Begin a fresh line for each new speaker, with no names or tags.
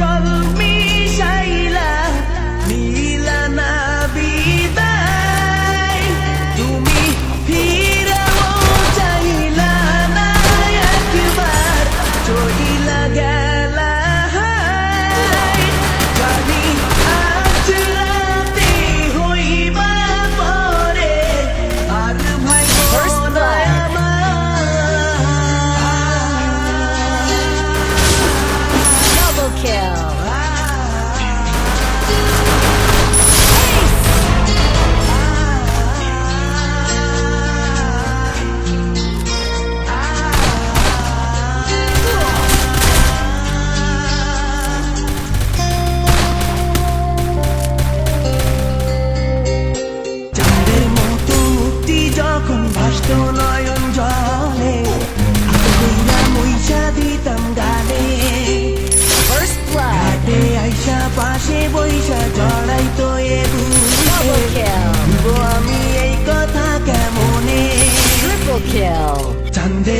John নষ্ট নয়ন জলে। কইরা মইচা দিতাম গালে।
ঘাটে
আইসা পাশে বৈশা জড়াই তো এ আমি এই কথা কেমনে? চান্দে